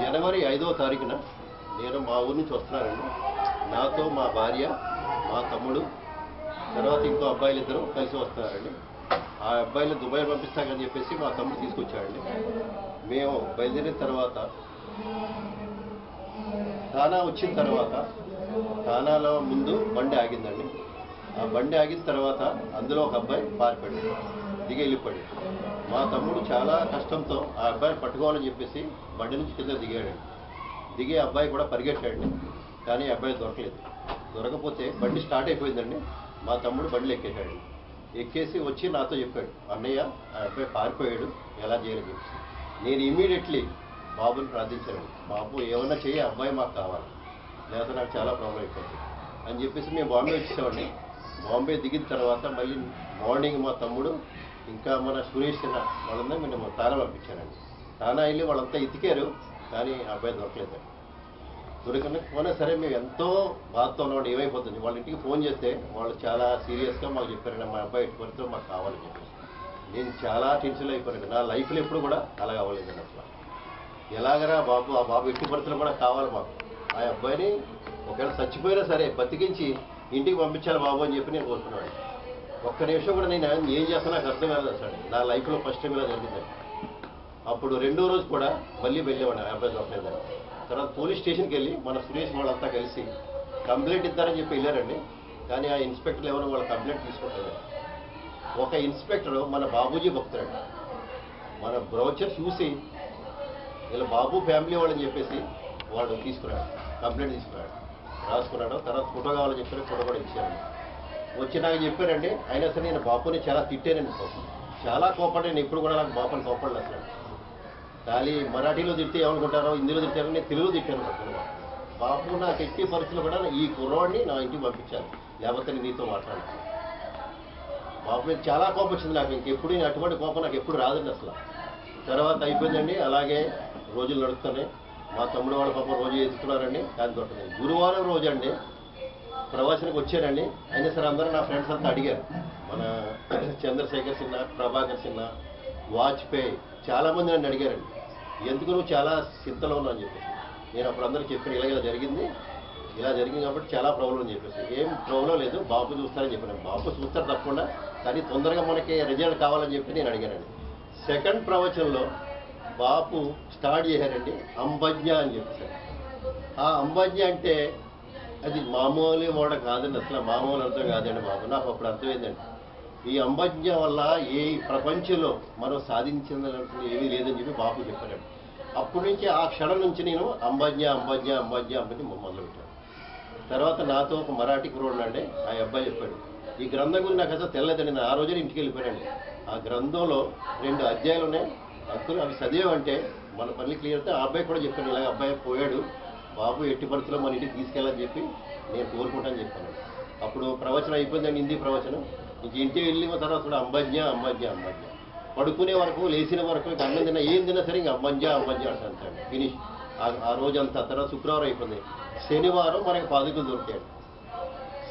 జనవరి ఐదవ తారీఖున నేను మా ఊరి నుంచి వస్తున్నానండి. నాతో మా భార్య మా తమ్ముడు తర్వాత ఇంకో అబ్బాయిలు ఇద్దరు కలిసి వస్తున్నారండి. ఆ అబ్బాయిలు దుబాయ్ పంపిస్తాకని చెప్పేసి మా తమ్ముడు తీసుకొచ్చాడండి. మేము బయలుదేరిన తర్వాత తానా వచ్చిన తర్వాత తానాలో ముందు బండి ఆగిందండి. ఆ బండి ఆగిన తర్వాత అందులో ఒక అబ్బాయి పారిపోయాడు. దిగి వెళ్ళిపోయాడు మా తమ్ముడు చాలా కష్టంతో ఆ అబ్బాయిని పట్టుకోవాలని చెప్పేసి బండి నుంచి కింద దిగాడు. దిగే అబ్బాయి కూడా పరిగెట్టాడు. కానీ ఆ అబ్బాయి దొరకలేదు. దొరకపోతే బండి స్టార్ట్ అయిపోయిందండి. మా తమ్ముడు బండిలు ఎక్కేశాడు. ఎక్కేసి వచ్చి నాతో చెప్పాడు అన్నయ్య ఆ అబ్బాయి పారిపోయాడు. ఎలా చేయాలని చెప్పేసి. నేను ఇమీడియట్లీ బాబుని ప్రార్థించాను. బాబు ఏమైనా చేయి ఆ అబ్బాయి మాకు కావాలి. లేదా నాకు చాలా ప్రాబ్లం అయిపోతుంది అని చెప్పేసి మేము బాంబే వచ్చేసామండి. బాంబే దిగిన తర్వాత మళ్ళీ మార్నింగ్ మా తమ్ముడు ఇంకా మన సురేష్ సిన్హా వాళ్ళందరూ మేము తానా పంపించానండి తానా వెళ్ళి వాళ్ళంతా ఎతికారు కానీ ఆ అబ్బాయి దొరకలేదు. దొరకకపోయినా సరే మేము ఎంతో బాధతో ఉన్నాం ఏమైపోతుంది? వాళ్ళ ఇంటికి ఫోన్ చేస్తే వాళ్ళు చాలా సీరియస్గా మాకు చెప్పారండి మా అబ్బాయి ఎట్టి పరిస్థితుల్లో మాకు కావాలని చెప్పేసి. నేను చాలా టెన్షన్ అయిపోయాను నా లైఫ్లో ఎప్పుడు కూడా అలా అవ్వలేదండి అసలు. ఎలాగరా బాబు ఆ బాబు ఎట్టి పరిస్థితులు కూడా కావాలి మాకు. ఆ అబ్బాయిని ఒకవేళ చచ్చిపోయినా సరే బతికించి ఇంటికి పంపించాలి బాబు అని చెప్పి నేను కోరుకున్నాను ఒక్క నిమిషం కూడా నేను ఏం చేస్తానో నాకు అర్థం కాదు అసలు. నా లైఫ్లో ఫస్ట్ టైం ఇలా జరిగింది. అప్పుడు రెండో రోజు కూడా మళ్ళీ వెళ్ళేవాడు అబ్బాయి దొరకలేదని తర్వాత. పోలీస్ స్టేషన్కి వెళ్ళి మన సురేష్ వాళ్ళంతా కలిసి కంప్లైంట్ ఇద్దారని చెప్పి వెళ్ళారండి. కానీ ఆ ఇన్స్పెక్టర్లు ఎవరో వాళ్ళ కంప్లైంట్ తీసుకుంటారు. ఒక ఇన్స్పెక్టర్ మన బాబూజీ భక్తుడు మన బ్రౌచర్ చూసి వీళ్ళ బాబు ఫ్యామిలీ వాళ్ళని చెప్పేసి వాడు తీసుకురాడు కంప్లైంట్ తీసుకురాడు. రాసుకున్నాడు. తర్వాత ఫోటో కావాలని చెప్పారు ఫోటో కూడా ఇచ్చారు. వచ్చి నాకు చెప్పారండి అయినా సరే నేను బాపుని చాలా తిట్టానండి పాపం చాలా కోపడ్డా నేను కూడా నాకు బాపుని కోపడలేదు అసలు. ఖాళీ మరాఠీలో తిట్టి ఏమనుకుంటారో హిందీలో తిట్టారో నేను తెలుగులో తిట్టాను అసలు. బాపు నాకు ఎట్టి పరిస్థితులు కూడా ఈ కుర్రవాడిని నా ఇంటికి పంపించాను లేకపోతే నేను నీతో మాట్లాడాను. బాపు మీద చాలా కోపం వచ్చింది నాకు ఇంకెప్పుడు నేను అటువంటి కోపం నాకు ఎప్పుడు రాదండి అసలు. తర్వాత అయిపోయిందండి అలాగే రోజులు నడుస్తున్నాయి. మా తమ్ముడు వాళ్ళ పాప రోజు ఎదుగుతున్నారండి దాని దొరకదండి గురువారం రోజు అండి. ప్రవచనకు వచ్చారండి. అయినా సరే అందరూ నా ఫ్రెండ్స్ అంతా అడిగారు. మన చంద్రశేఖర్ సిన్హా ప్రభాకర్ సిన్హా వాజ్పేయి చాలామంది నన్ను అడిగారండి. ఎందుకు నువ్వు చాలా చింతలో ఉన్నావు అని చెప్పేసి. నేను అప్పుడు అందరికీ చెప్పాను ఇలా ఇలా జరిగింది. ఇలా జరిగింది కాబట్టి చాలా ప్రాబ్లం అని చెప్పేసి. ఏం ప్రాబ్లం లేదు బాబు చూస్తారని చెప్పాను బాబు చూస్తారు తప్పకుండా కానీ తొందరగా మనకి రిజల్ట్ కావాలని చెప్పి నేను అడిగానండి. సెకండ్ ప్రవచనంలో బాపు స్టార్ట్ చేశారండి అంబజ్ఞ అని చెప్పేసి. ఆ అంబజ్ఞ అంటే అది మామూలు వాడ కాదండి అసలు మామూలు అర్థం కాదండి బాబు. నాకు అప్పుడు అర్థమైందండి. ఈ అంబజ్ఞ వల్ల ఏ ప్రపంచంలో మనం సాధించిందంటే ఏమీ లేదని చెప్పి బాబు చెప్పారండి. అప్పటి నుంచి ఆ క్షణం నుంచి నేను అంబజ్ఞ అంబజ్ఞ అంబజ్ఞ అంబజ్ఞ మొదలుపెట్టాను. తర్వాత నాతో ఒక మరాఠీ కురోడు అండి ఆ అబ్బాయి చెప్పాడు ఈ గ్రంథం గురించి నాకు అసలు తెలియదండి నేను ఆ రోజున ఇంటికి వెళ్ళిపోయానండి. ఆ గ్రంథంలో రెండు అధ్యాయాలు ఉన్నాయి అందులో అవి చదివామంటే మన పనులు క్లియర్ అయితే ఆ అబ్బాయి కూడా చెప్పాను ఇలాగ అబ్బాయి పోయాడు బాబు ఎట్టి పరిస్థితుల్లో మన ఇంటికి తీసుకెళ్ళని చెప్పి నేను కోరుకుంటానని చెప్పాను. అప్పుడు ప్రవచనం అయిపోయిందండి హిందీ ప్రవచనం. ఇంక ఇంటికి వెళ్ళిన తర్వాత కూడా అంబజ్ఞ అంబజ్ఞ అంబజ్ఞ. పడుకునే వరకు లేచిన వరకు ఇంక అన్నం తిన్నా ఏం తిన్నా సరే ఇంకా అంబజ్ఞ అంబజ్ఞ అంటాడు. ఫినిష్ ఆ- రోజంతా తర్వాత శుక్రవారం అయిపోయింది. శనివారం మనకి పాదుకలు దొరికాడు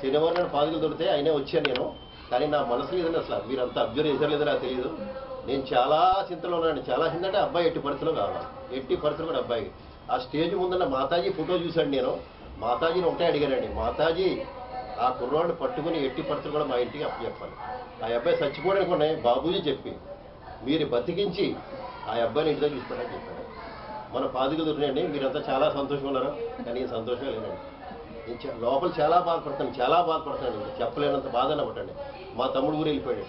శనివారం నేను పాదుకులు దొరికితే అయినా వచ్చాను నేను. కానీ నా మనసు లేదండి అసలు. మీరంతా అబ్జర్వ్ చేశారు లేదో నాకు తెలియదు. నేను చాలా చింతలో ఉన్నాను చాలా చింతంటే అబ్బాయి ఎట్టి పరిస్థితులు కావాలి. ఎట్టి పరిస్థితులు కూడా అబ్బాయి. ఆ స్టేజ్ ముందున్న మాతాజీ ఫోటో చూశాను నేను. మాతాజీని ఒకటే అడిగానండి మాతాజీ ఆ కుర్రాడిని పట్టుకుని ఎట్టి పరిస్థితులు కూడా మా ఇంటికి అప్పచెప్పాలి. ఆ అబ్బాయి చచ్చిపోవడానికి ఉన్నాయి బాబూజీ చెప్పి మీరు బతికించి ఆ అబ్బాయిని ఇంటి దగ్గర చూసుకోవడానికి చెప్పాను మన పాదుకలు దొరికినండి మీరంతా చాలా సంతోషంగా ఉన్నారు? కానీ సంతోషంగా లేనండి నేను లోపల చాలా బాధపడతాను చాలా బాధపడతాను చెప్పలేనంత బాధ అనబట్టండి మా తమ్ముడు ఊరు వెళ్ళిపోయాడు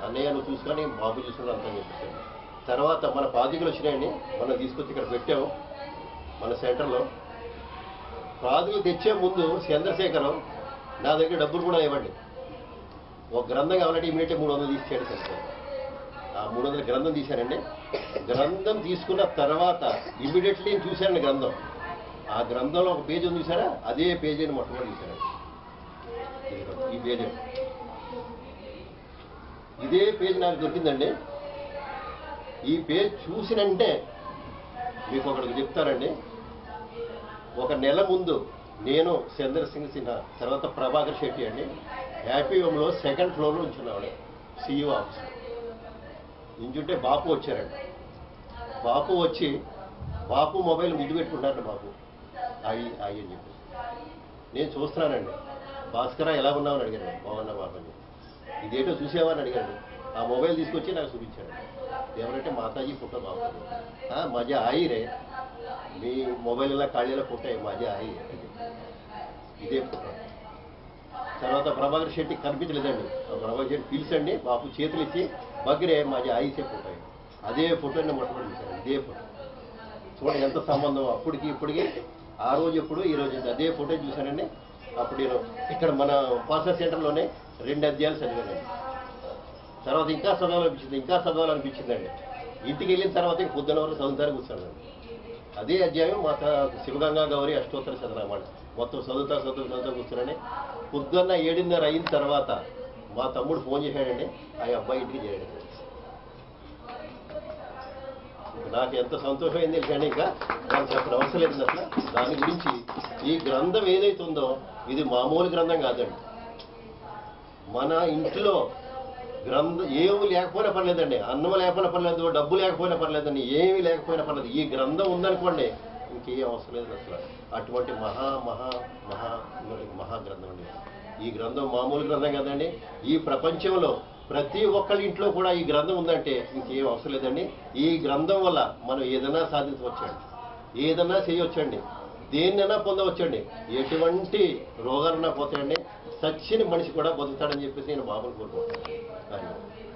అన్నయ్య నువ్వు చూసుకొని బాబు చూసుకుని అంతా చెప్పాడు. తర్వాత మన ప్రాజెక్టులు వచ్చినాయండి మనం తీసుకొచ్చి ఇక్కడ పెట్టాము మన సెంటర్లో. పాదుకలు తెచ్చే ముందు చంద్రశేఖరం నా దగ్గర డబ్బులు కూడా ఇవ్వండి. ఒక గ్రంథం కావాలంటే ఇమీడియట్గా మూడు వందలు తీసేయడం సార్ ఆ మూడు వందల గ్రంథం తీశానండి గ్రంథం తీసుకున్న తర్వాత ఇమీడియట్లీ నేను చూశానండి గ్రంథం. ఆ గ్రంథంలో ఒక పేజీ ఉంది చూసారా? అదే పేజీని మొట్టమొదటి తీశానండి ఈ పేజీ. ఇదే పేజీ నాకు దొరికిందండి. ఈ పేజ్ చూసినంటే మీకు ఒకటి చెప్తారండి ఒక నెల ముందు నేను చంద్ర సింగ్ సిన్హా తర్వాత ప్రభాకర్ శెట్టి అండి హ్యాపీ హోమ్లో సెకండ్ ఫ్లోర్లో ఉంచున్నాడు సీఈఓ ఆఫీస్ ఇంచుంటే బాపు వచ్చారండి. బాపు వచ్చి బాపు మొబైల్ ముద్దు పెట్టుకుంటారు బాపు. అయ్యి అయ్యి అని చెప్పి నేను చూస్తున్నానండి. భాస్కర ఎలా ఉన్నావు అని అడిగాను బాగున్నా బాబు అని ఇదేటో చూసావా అని అడిగాడు ఆ మొబైల్ తీసుకొచ్చి నాకు చూపించాడు ఎవరంటే మాతాజీ ఫోటో బాబు "ఆ, మజా ఆయి మీ మొబైల్ ఇలా ఖాళీలో ఫోటో మజా ఆయి. ఇదే ఫోటో. తర్వాత ప్రభాకర్ శెట్టి కనిపించలేదండి. ప్రభాకర్ శెట్టి పిలిచండి బాపు చేతులు ఇచ్చి బగ్గిరే మజా ఆయిసే ఫోటో అదే ఫోటోని మొట్టమొదటి సార్ ఇదే ఫోటో. చూడండి ఎంత సంబంధం అప్పటికి ఇప్పటికి ఆ రోజు ఎప్పుడు ఈ రోజు అదే ఫోటో చూశానండి. అప్పుడు నేను ఇక్కడ మన పాస్టర్ సెంటర్లోనే రెండు అధ్యాయాలు చదివానండి. తర్వాత ఇంకా చదవాలనిపించింది ఇంకా చదవాలనిపించిందండి. ఇంటికి వెళ్ళిన తర్వాత ఇంక పొద్దున వరకు చదువుతారు కూర్చోండి అదే అధ్యాయం మా శివగంగా గౌరి అష్టోత్తర చదవమాట మొత్తం చదువుతా చదువుతా చదువుతా కూర్చున్నాను. పొద్దున్న ఏడున్నర అయిన తర్వాత మా తమ్ముడు ఫోన్ చేశాడండి ఆ అబ్బాయి ఇంటికి చేరాడు. నాకు ఎంత సంతోషమైంది కానీ ఇంకా? నాకు చెప్పిన అవసరం లేదు అసలు. దాని గురించి ఈ గ్రంథం ఏదైతే ఉందో ఇది మామూలు గ్రంథం కాదండి. మన ఇంట్లో గ్రంథం ఏమి లేకపోయినా పర్లేదండి. అన్నం లేకపోయినా పర్లేదు డబ్బు లేకపోయినా పర్లేదండి. ఏమి లేకపోయినా పర్లేదు. ఈ గ్రంథం ఉందనుకోండి ఇంకేం అవసరం లేదు అసలు. అటువంటి మహా మహా మహా మహా గ్రంథం అండి ఈ గ్రంథం మామూలు గ్రంథం కదండి. ఈ ప్రపంచంలో ప్రతి ఒక్కళ్ళ ఇంట్లో కూడా ఈ గ్రంథం ఉందంటే ఇంకేం అవసరం లేదండి. ఈ గ్రంథం వల్ల మనం ఏదైనా సాధించవచ్చండి. ఏదైనా చేయవచ్చండి. దేన్నైనా పొందవచ్చండి. ఎటువంటి రోగాలన్నా పోతాయండి. సచ్చిన మనిషి కూడా బతుకుతాడని చెప్పేసి నేను బాబుని కోరుకుంటాను